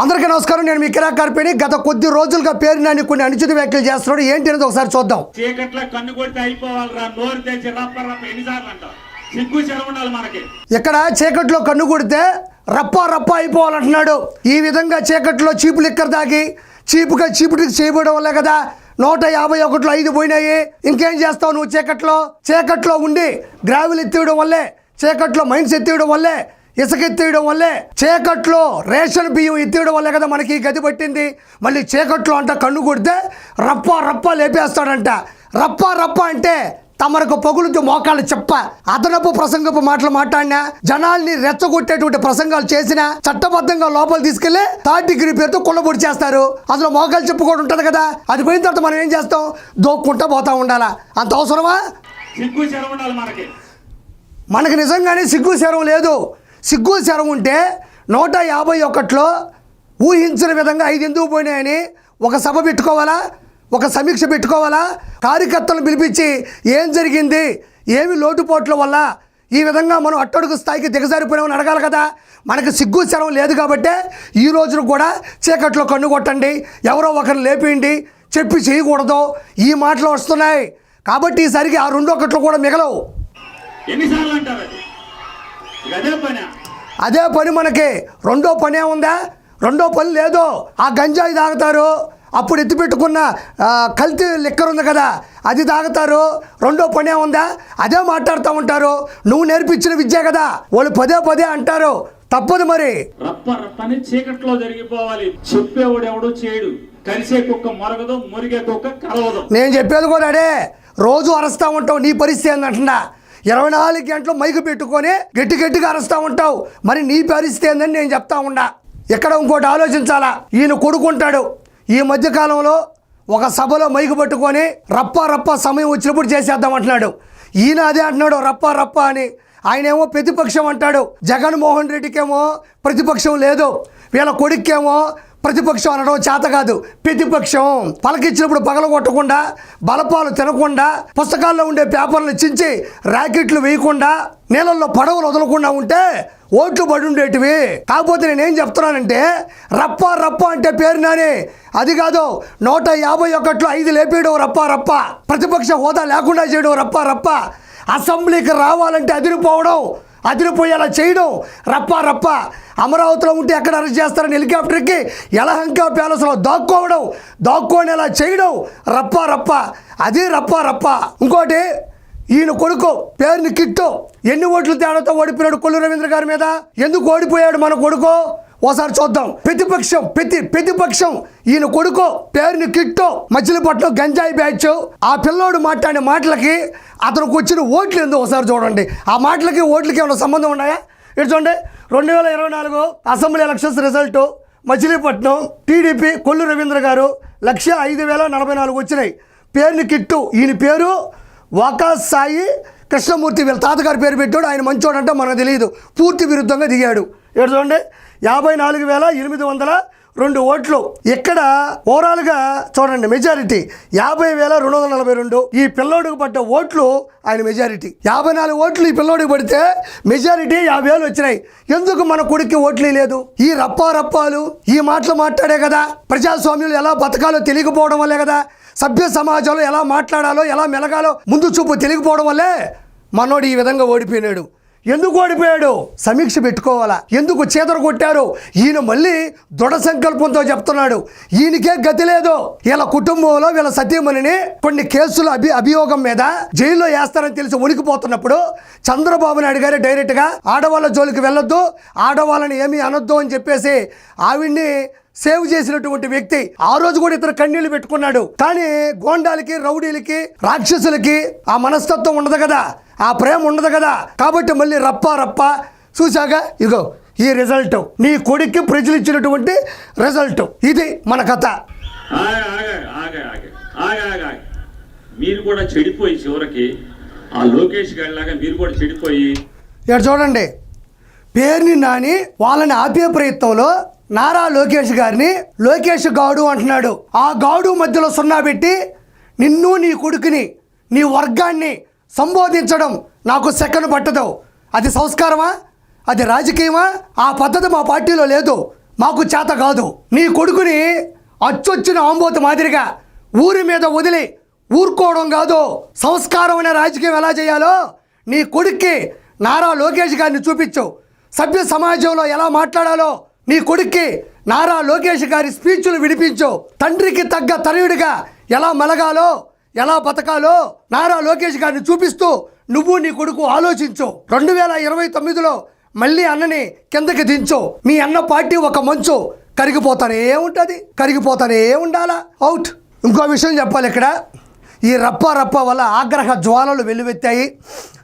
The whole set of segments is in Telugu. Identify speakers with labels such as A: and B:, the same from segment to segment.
A: అందరికీ నమస్కారం. నేను మీ కిరా కార్పేణి గత కొద్ది రోజులుగా పేరు నాని కొన్ని అనుచిత వ్యాఖ్యలు చేస్తున్నాడు. ఏంటి అనేది ఒకసారి చూద్దాం.
B: చీకట్ల కన్ను కొడితే అయిపోవాలిరా. నోరు తెచ్చి రప్ప రప్ప ఎన్నిసార్లు అంటావు సిగ్గు చెర ఉండాలి మనకి.
A: ఇక్కడ చీకట్లో కన్ను కొడితే రప్ప రప్ప అయిపోవాలంటున్నాడు. ఈ విధంగా చీకట్లో చీపు లిక్కర్ తాగి చీపుగా చీపుటికి చేయబడడం వల్లే కదా నూట యాభై ఒకటిలో ఐదు పోయినాయి. ఇంకేం చేస్తావు నువ్వు చీకట్లో? చీకట్లో ఉండి గ్రావెల్ ఎత్తియడం వల్లే చీకట్లో మైన్స్ ఎత్తియడం వల్లే ఇసుక ఎత్తేయడం వల్లే చీకట్లో రేషన్ బియ్యం ఎత్తేయడం వల్లే కదా మనకి గది పట్టింది. మళ్ళీ చీకట్లో అంట కన్ను కొడితే రప్ప రప్ప లేపేస్తాడంట. రప్ప రప్ప అంటే తమరకు పగులుతూ మోకాళ్ళు చెప్ప. అదనపు ప్రసంగపు మాటలు మాట్లాడినా జనాల్ని రెచ్చగొట్టేటువంటి ప్రసంగాలు చేసినా చట్టబద్ధంగా లోపల తీసుకెళ్ళి థర్డ్ డిగ్రీ పేరుతో కుళ్ళబొడి చేస్తారు. అందులో మోకాలు చెప్పు కూడా ఉంటుంది కదా. అది పోయిన తర్వాత మనం ఏం చేస్తాం? దోక్కుంటా పోతా ఉండాలా? అంత అవసరమా?
B: మనకి.
A: మనకు నిజంగానే సిగ్గు శరం లేదు. సిగ్గు శరం ఉంటే నూట యాభై ఒకటిలో ఊహించిన విధంగా ఐదు ఎందుకు పోయినాయని ఒక సభ పెట్టుకోవాలా? ఒక సమీక్ష పెట్టుకోవాలా? కార్యకర్తలను పిలిపించి ఏం జరిగింది? ఏమి లోటుపోట్ల వల్ల ఈ విధంగా మనం అట్టడుగు స్థాయికి దిగజారిపోయామని అడగాలి కదా. మనకు సిగ్గు శరం లేదు కాబట్టే ఈ రోజున కూడా చీకట్లో కన్ను కొట్టండి. ఎవరో ఒకరిని లేపేయండి. చెప్పి చేయకూడదు. ఈ మాటలు వస్తున్నాయి. కాబట్టి ఈసారికి ఆ రెండు ఒకట్లు కూడా మిగలవు.
B: ఎన్నిసార్లు అంటారు అది పని
A: మనకి. రెండో పని ఏముందా రెండో పని లేదు. ఆ గంజాయి తాగుతారు. అప్పుడు ఎత్తిపెట్టుకున్న కల్తీ లిక్కర్ ఉంది కదా అది తాగుతారు. రెండో పని ఏముందా అదే మాట్లాడుతూ ఉంటారు. నువ్వు నేర్పించిన విద్య కదా. వాళ్ళు పదే పదే అంటారు. తప్పదు మరి.
B: రప్ప రప్పని చీకట్లో జరిగిపోవాలి. చెప్పేవాడు ఎవడు చేయడు. కలిసే కుక్క మొరగదు మురిగే కుక్క కలవదు.
A: నేను చెప్పేది కూడా అడే రోజు అరుస్తూ ఉంటావు నీ పరిస్థితి ఏందంటున్నా. ఇరవై నాలుగు గంటలు మైకు పెట్టుకొని గట్టి గట్టిగా అరుస్తూ ఉంటావు. మరి నీ పరిస్థితి ఏందని నేను చెప్తా ఉన్నా. ఇక్కడ ఇంకోటి ఆలోచించాలా? ఈయన కొడుకుంటాడు. ఈ మధ్యకాలంలో ఒక సభలో మైకు పట్టుకొని రప్ప రప్ప సమయం వచ్చినప్పుడు చేసేద్దాం అంటున్నాడు. ఈయన అదే అంటున్నాడు రప్ప రప్ప అని. ఆయనేమో ప్రతిపక్షం అంటాడు. జగన్మోహన్ రెడ్డికేమో ప్రతిపక్షం లేదు. వీళ్ళ కొడుక్కేమో ప్రతిపక్షం అనడం చేత కాదు. ప్రతిపక్షం పలకిచ్చినప్పుడు పగల కొట్టకుండా బలపాలు తినకుండా పుస్తకాల్లో ఉండే పేపర్లు చించి ర్యాకెట్లు వేయకుండా నీళ్ళల్లో పడవలు వదలకుండా ఉంటే ఓట్లు పడి ఉండేటివి. కాకపోతే నేనేం చెప్తున్నానంటే రప్ప రప్ప అంటే పేరు నాని. అది కాదు నూట యాభై ఒకట్లో ఐదు లేపేయడం రప్ప రప్ప. ప్రతిపక్ష హోదా లేకుండా చేయడం రప్ప రప్ప. అసెంబ్లీకి రావాలంటే అదిరిపోవడం అదిరిపోయేలా చేయడం. రప్ప రప్ప. అమరావతిలో ఉంటే ఎక్కడ అరెస్ట్ చేస్తారని హెలికాప్టర్కి యలహంక ప్యాలెస్లో దాక్కోవడం దాక్కోనేలా చేయడం. రప్ప రప్ప. అది రప్ప రప్ప. ఇంకోటి ఈయన కొడుకు పేరుని కిట్టు. ఎన్ని ఓట్లు తేడాతో ఓడిపోయాడు కొల్లు రవీంద్ర గారి మీద? ఎందుకు ఓడిపోయాడు మన కొడుకు? ఓసారి చూద్దాం. ప్రతిపక్షం ప్రతి ప్రతిపక్షం ఈయన కొడుకు పేరుని కిట్టు మచిలీపట్నం గంజాయి బ్యాచ్ ఆ పిల్లోడు మాట్లాడిన మాటలకి అతనికి వచ్చిన ఓట్లు ఎందుకు ఒకసారి చూడండి. ఆ మాటలకి ఓట్లకి ఏమైనా సంబంధం ఉన్నాయా? ఇటు చూడండి. రెండు వేల ఇరవై నాలుగు assembly elections result Machilipatnam TDP Kollu Ravindra గారు లక్ష ఐదు వేల నలభై నాలుగు వచ్చినాయి. పేరుని కిట్టు ఈయన పేరు వాకా సాయి కృష్ణమూర్తి వీళ్ళ తాతగారి పేరు పెట్టాడు. ఆయన మంచోడంటే మనకు తెలియదు. పూర్తి విరుద్ధంగా దిగాడు. ఇక్కడ చూడండి. యాభై నాలుగు వేల ఎనిమిది వందల రెండు ఓట్లు. ఇక్కడ ఓవరాల్గా చూడండి మెజారిటీ యాభై వేల రెండు వందల నలభై రెండు. ఈ పిల్లోడికి పడ్డ ఓట్లు ఆయన మెజారిటీ. యాభై నాలుగు ఓట్లు ఈ పిల్లోడికి పడితే మెజారిటీ యాభై వేలు వచ్చినాయి. ఎందుకు మన కొడుక్కి ఓట్లు లేదు ఈ రప్పారప్పాలు ఈ మాటలు మాట్లాడే కదా. ప్రజాస్వామ్యంలో ఎలా బతకాలో తెలియకపోవడం వల్లే కదా. సభ్య సమాజంలో ఎలా మాట్లాడాలో ఎలా మెలగాలో ముందు చూపు తెలియకపోవడం వల్లే మనోడు ఈ విధంగా ఓడిపోయినాడు. ఎందుకు ఓడిపోయాడు? సమీక్ష పెట్టుకోవాలా? ఎందుకు చేదర కొట్టారు? ఈయన మళ్ళీ దృఢ సంకల్పంతో చెప్తున్నాడు. ఈయనకే గతి లేదు. వీళ్ళ కుటుంబంలో వీళ్ళ సతీమణిని కొన్ని కేసుల అభి అభియోగం మీద జైల్లో వేస్తారని తెలిసి ఉనికిపోతున్నప్పుడు చంద్రబాబు నాయుడు గారు డైరెక్ట్గా ఆడవాళ్ళ జోలికి వెళ్ళొద్దు ఆడవాళ్ళని ఏమీ అనొద్దు అని చెప్పేసి ఆవిడ్ని సేవ్ చేసినటువంటి వ్యక్తి ఆ రోజు కూడా ఇతను కన్నీళ్ళు పెట్టుకున్నాడు. కానీ గోండాలకి రౌడీలకి రాక్షసులకి ఆ మనస్తత్వం ఉండదు కదా. ఆ ప్రేమ ఉండదు కదా. కాబట్టి మళ్ళీ రప్ప రప్ప చూశాక ఇగో ఈ రిజల్ట్ నీ కొడుక్కి ప్రజలు ఇచ్చినటువంటి రిజల్ట్ ఇది మన కథ.
B: మీరు కూడా చెడిపోయి చివరికి ఆ లోకేష్ గారిలాగా మీరు కూడా చెడిపోయి
A: ఇక్కడ చూడండి. పేరుని నాని వాళ్ళని ఆపే ప్రయత్నంలో నారా లోకేష్ గారిని లోకేష్ గౌడు అంటున్నాడు. ఆ గౌడు మధ్యలో సున్నా పెట్టి నిన్ను నీ కొడుకుని నీ వర్గాన్ని సంబోధించడం నాకు సెకండ్ పట్టదు. అది సంస్కారమా? అది రాజకీయమా? ఆ పద్ధతి మా పార్టీలో లేదు. మాకు చేత కాదు. నీ కొడుకుని అచ్చొచ్చిన ఆంబోతు మాదిరిగా ఊరి మీద వదిలి ఊరుకోవడం కాదు. సంస్కారమైన రాజకీయం ఎలా చేయాలో నీ కొడుక్కి నారా లోకేష్ గారిని చూపించు. సభ్య సమాజంలో ఎలా మాట్లాడాలో నీ కొడుక్కి నారా లోకేష్ గారి స్పీచ్లు వినిపించు. తండ్రికి తగ్గ తనయుడిగా ఎలా మెలగాలో ఎలా బతకాలో నారా లోకేష్ గారిని చూపిస్తూ నువ్వు నీ కొడుకు ఆలోచించు. రెండు వేల ఇరవై తొమ్మిదిలో మళ్ళీ అన్నని కిందకి దించు. మీ అన్న పార్టీ ఒక మంచు. కరిగిపోతానే ఉంటుంది. కరిగిపోతానే ఉండాలా? అవుట్. ఇంకో విషయం చెప్పాలి ఇక్కడ. ఈ రప్ప రప్ప వల్ల ఆగ్రహ జ్వాలలు వెల్లువెత్తాయి.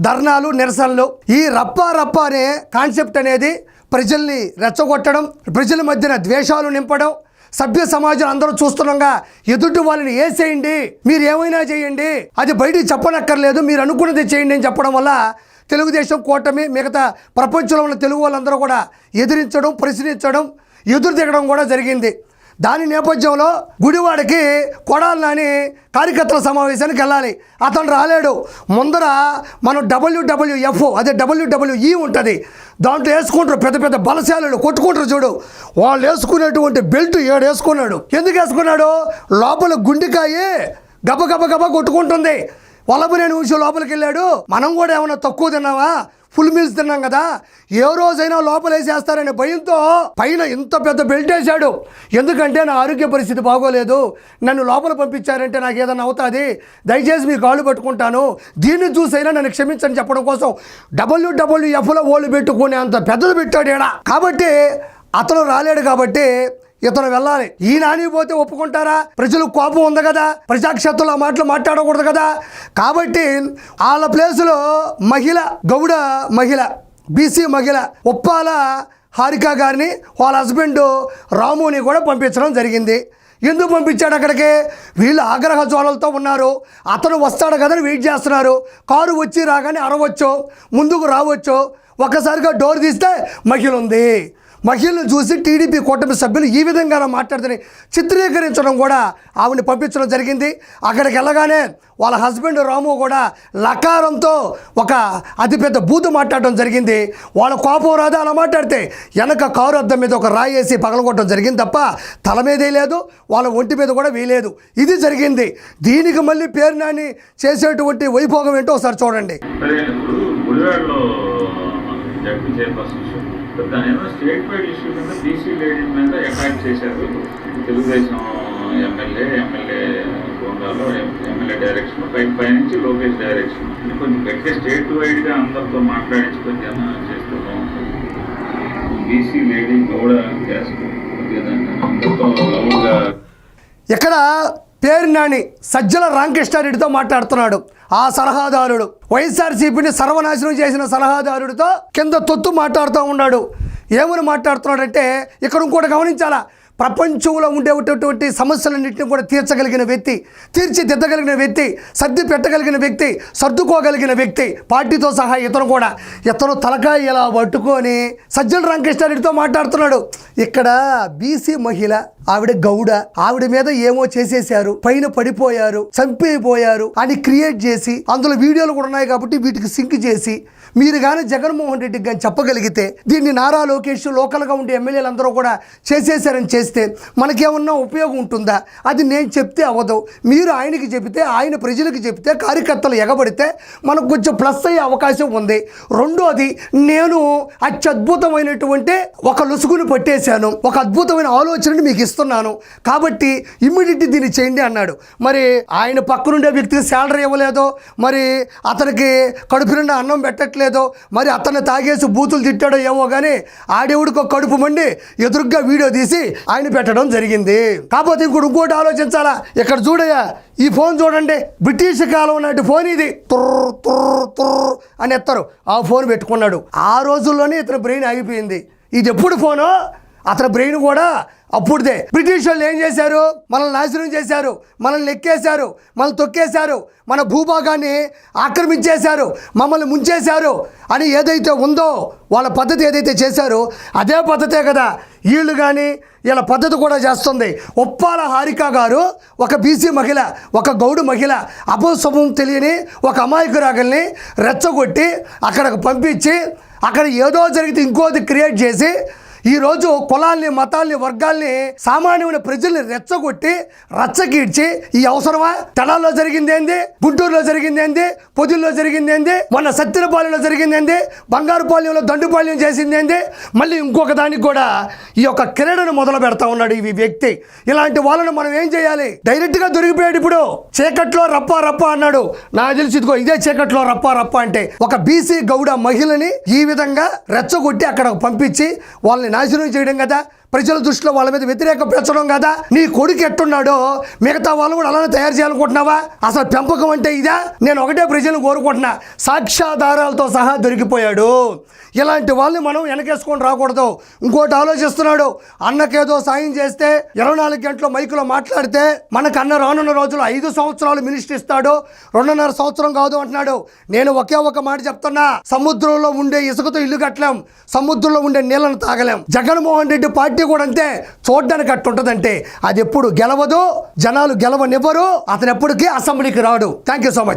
A: ధర్నాలు నిరసనలు. ఈ రప్ప రప్ప అనే కాన్సెప్ట్ అనేది ప్రజల్ని రెచ్చగొట్టడం ప్రజల మధ్యన ద్వేషాలు నింపడం సభ్య సమాజం అందరూ చూస్తుండగా ఎదుటి వాళ్ళని ఏసేయండి మీరు ఏమైనా చేయండి అది బయటికి చెప్పనక్కర్లేదు మీరు అనుకున్నది చేయండి అని చెప్పడం వల్ల తెలుగుదేశం కూటమి మిగతా ప్రపంచంలో ఉన్న తెలుగు వాళ్ళందరూ కూడా ఎదిరించడం ప్రశ్నించడం ఎదురు దిగడం కూడా జరిగింది. దాని నేపథ్యంలో గుడివాడకి కొడాలి నాని కార్యకర్తల సమావేశానికి వెళ్ళాలి. అతను రాలేడు. ముందర మనం డబ్ల్యూడబ్ల్యూఎఫ్ అదే డబ్ల్యూడబ్ల్యూఈ ఉంటుంది. దాంట్లో వేసుకుంటారు పెద్ద పెద్ద బలశాలలు కొట్టుకుంటారు చూడు. వాళ్ళు వేసుకునేటువంటి బెల్ట్ ఏడు వేసుకున్నాడు. ఎందుకు వేసుకున్నాడు? లోపల గుండెకాయి గబ గబ గబ కొట్టుకుంటుంది. వల్లభనేని ఊసి లోపలికి వెళ్ళాడు. మనం కూడా ఏమైనా తక్కువ తిన్నావా? ఫుల్ మీల్స్ తిన్నాం కదా. ఏ రోజైనా లోపలేసేస్తారనే భయంతో పైన ఇంత పెద్ద బెల్ట్ వేశాడు. ఎందుకంటే నా ఆరోగ్య పరిస్థితి బాగోలేదు. నన్ను లోపల పంపించారంటే నాకు ఏదైనా అవుతుంది? దయచేసి మీ కాళ్ళు పట్టుకుంటాను. దీన్ని చూసైనా నన్ను క్షమించని చెప్పడం కోసం డబ్ల్యూడబ్ల్యూఎఫ్లో ఓళ్ళు పెట్టుకునే అంత పెద్దది పెట్టాడు ఇక్కడ కాబట్టి అతను రాలేడు కాబట్టి ఇతను వెళ్ళాలి. ఈ నాని పోతే ఒప్పుకుంటారా? ప్రజలు కోపం ఉంది కదా? ప్రజాక్షేత్రంలో ఆ మాటలు మాట్లాడకూడదు కదా? కాబట్టి వాళ్ళ ప్లేసులో మహిళ గౌడ మహిళ బీసీ మహిళ ఉప్పాల హారిక గారిని వాళ్ళ హస్బెండ్ రాముని కూడా పంపించడం జరిగింది. ఎందుకు పంపించాడు అక్కడికి? వీళ్ళు ఆగ్రహ జ్వాలలతో ఉన్నారు. అతను వస్తాడు కదని వెయిట్ చేస్తున్నారు. కారు వచ్చి రాగానే అరవచ్చు ముందుకు రావచ్చు. ఒక్కసారిగా డోర్ తీస్తే మహిళ ఉంది. మహిళను చూసి టీడీపీ కూటమి సభ్యులు ఈ విధంగా మాట్లాడుతని చిత్రీకరించడం కూడా ఆవిడని పంపించడం జరిగింది. అక్కడికి వెళ్ళగానే వాళ్ళ హస్బెండ్ రాము కూడా లకారంతో ఒక అతిపెద్ద బూతు మాట్లాడడం జరిగింది. వాళ్ళ కోపం రాదా అలా మాట్లాడితే వెనక కారు అద్దం మీద ఒక రాయి వేసి పగలగొట్టడం జరిగింది తప్ప తల మీదే లేదు వాళ్ళ ఒంటి మీద కూడా వేయలేదు ఇది జరిగింది. దీనికి మళ్ళీ పేరు నాని చేసేటువంటి వైభోగం ఏంటో ఒకసారి చూడండి.
B: సరే దాని ఏమో స్టేట్ వైడ్ ఇష్యూ కింద బీసీ లేడీ మీద అటాక్ చేశారు. తెలుగుదేశం ఎమ్మెల్యే ఎమ్మెల్యే గోండాలో ఎమ్మెల్యే డైరెక్షన్ పై పైనుంచి లోకేష్ డైరెక్షన్ కొంచెం గట్టిగా స్టేట్ వైడ్గా అందరితో మాట్లాడించి కొద్దిగా చేస్తూ బీసీ లేడీ గౌడ గ్యాస్ కొద్దిగా అందరితో లౌడ్గా
A: పేరు సజ్జల రామకృష్ణారెడ్డితో మాట్లాడుతున్నాడు. ఆ సలహాదారుడు వైఎస్ఆర్సీపీని సర్వనాశనం చేసిన సలహాదారుడితో కింద తొత్తు మాట్లాడుతూ ఉన్నాడు. ఏమని మాట్లాడుతున్నాడంటే ఇక్కడ ఇంకోటి గమనించాలా? ప్రపంచంలో ఉండేటటువంటి సమస్యలన్నింటినీ కూడా తీర్చగలిగిన వ్యక్తి తీర్చిదిద్దగలిగిన వ్యక్తి సర్ది పెట్టగలిగిన వ్యక్తి సర్దుకోగలిగిన వ్యక్తి పార్టీతో సహా ఇతను కూడా. ఇతను తలకాయ ఇలా పట్టుకొని సజ్జల రామకృష్ణారెడ్డితో మాట్లాడుతున్నాడు. ఇక్కడ బీసీ మహిళ ఆవిడ గౌడ ఆవిడ మీద ఏమో చేసేసారు పైన పడిపోయారు చంపేపోయారు అని క్రియేట్ చేసి అందులో వీడియోలు కూడా ఉన్నాయి కాబట్టి వీటికి సింక్ చేసి మీరు కానీ జగన్మోహన్ రెడ్డికి కానీ చెప్పగలిగితే దీన్ని నారా లోకేష్ లోకల్గా ఉండే ఎమ్మెల్యేలు అందరూ కూడా చేసేసారని చేస్తే మనకేమన్నా ఉపయోగం ఉంటుందా? అది నేను చెప్తే అవ్వదు. మీరు ఆయనకి చెబితే ఆయన ప్రజలకు చెబితే కార్యకర్తలు ఎగబడితే మనకు కొంచెం ప్లస్ అయ్యే అవకాశం ఉంది. రెండోది నేను అత్యద్భుతమైనటువంటి ఒక లుసుగును పట్టేశాను. ఒక అద్భుతమైన ఆలోచనని మీకు ఇస్తున్నాను కాబట్టి ఇమ్మీడియట్లీ దీన్ని చేయండి అన్నాడు. మరి ఆయన పక్కనుండే వ్యక్తికి శాలరీ ఇవ్వలేదో మరి అతనికి కడుపు నిండా అన్నం పెట్టట్లేదో మరి అతన్ని తాగేసి బూతులు తిట్టాడో ఏమో కానీ ఆడేవుడికి ఒక కడుపు మండి ఎదురుగ్గా వీడియో తీసి ఆయన పెట్టడం జరిగింది. కాకపోతే ఇంకోటి ఇంకోటి ఆలోచించాలా? ఇక్కడ చూడయా ఈ ఫోన్ చూడండి. బ్రిటిష్ కాలం నాటి ఫోన్ ఇది. తుర్ర్ తుర్ర్ అని ఎత్తారు. ఆ ఫోన్ పెట్టుకున్నాడు. ఆ రోజుల్లోనే ఇతని బ్రెయిన్ ఆగిపోయింది. ఇది ఎప్పుడు ఫోను? అతని బ్రెయిన్ కూడా అప్పుడుదే. బ్రిటిష్ వాళ్ళు ఏం చేశారు? మనల్ని నాశనం చేశారు. మనల్ని ఎక్కేశారు. మనల్ని తొక్కేశారు. మన భూభాగాన్ని ఆక్రమించేశారు. మమ్మల్ని ముంచేశారు అని ఏదైతే ఉందో వాళ్ళ పద్ధతి ఏదైతే చేశారో అదే పద్ధతే కదా వీళ్ళు కానీ వీళ్ళ పద్ధతి కూడా చేస్తుంది. ఉప్పాల హారిక గారు ఒక బీసీ మహిళ ఒక గౌడు మహిళ అపోసమం తెలియని ఒక అమాయకురాగల్ని రెచ్చగొట్టి అక్కడికి పంపించి అక్కడ ఏదో జరిగితే ఇంకోది క్రియేట్ చేసి ఈ రోజు కులాల్ని మతాల్ని వర్గాల్ని సామాన్యమైన ప్రజల్ని రెచ్చగొట్టి రచ్చగీడ్చి ఈ అవసరమా? తడాల్లో జరిగింది ఏంది? గుంటూరులో జరిగింది ఏంది? పొదిల్లో జరిగింది ఏంది? మొన్న సత్తిరపాలెంలో జరిగింది ఏంది? బంగారుపాలెంలో దండుపాలెం చేసింది ఏంది? మళ్ళీ ఇంకొక దానికి కూడా ఈ యొక్క క్రీడను మొదలు పెడతా ఉన్నాడు ఈ వ్యక్తి. ఇలాంటి వాళ్ళను మనం ఏం చేయాలి? డైరెక్ట్గా దొరికిపోయాడు ఇప్పుడు. చీకట్లో రప్ప రప్ప అన్నాడు. నాకు తెలిసి ఇదిగో ఇదే చీకట్లో రప్ప రప్ప అంటే ఒక బీసీ గౌడ మహిళని ఈ విధంగా రెచ్చగొట్టి అక్కడ పంపించి వాళ్ళని నాశనం చేయడం కదా? ప్రజల దృష్టిలో వాళ్ళ మీద వ్యతిరేక పెంచడం కదా? నీ కొడుకు ఎట్టున్నాడో మిగతా వాళ్ళు కూడా అలానే తయారు చేయాలనుకుంటున్నావా? అసలు పెంపకం అంటే ఇదా? నేను ఒకటే ప్రజలను కోరుకుంటున్నా. సాక్ష్యాధారాలతో సహా దొరికిపోయాడు. ఇలాంటి వాళ్ళని మనం వెనకేసుకొని రాకూడదు. ఇంకోటి ఆలోచిస్తున్నాడు. అన్నకేదో సాయం చేస్తే ఇరవై నాలుగు గంటల మైకులో మాట్లాడితే మనకు అన్న రానున్న రోజులు ఐదు సంవత్సరాలు మినిస్టర్ ఇస్తాడు. రెండున్నర సంవత్సరం కాదు అంటున్నాడు. నేను ఒకే ఒక మాట చెప్తున్నా. సముద్రంలో ఉండే ఇసుకతో ఇల్లు కట్టలేం. సముద్రంలో ఉండే నీళ్ళను తాగలేం. జగన్మోహన్ రెడ్డి పార్టీ పార్టీ కూడా అంతే. చూడడానికి అట్టుంటదంటే అది ఎప్పుడు గెలవదు జనాలు గెలవనివ్వరు అతను ఎప్పటికీ అసెంబ్లీకి రాడు. Thank you so much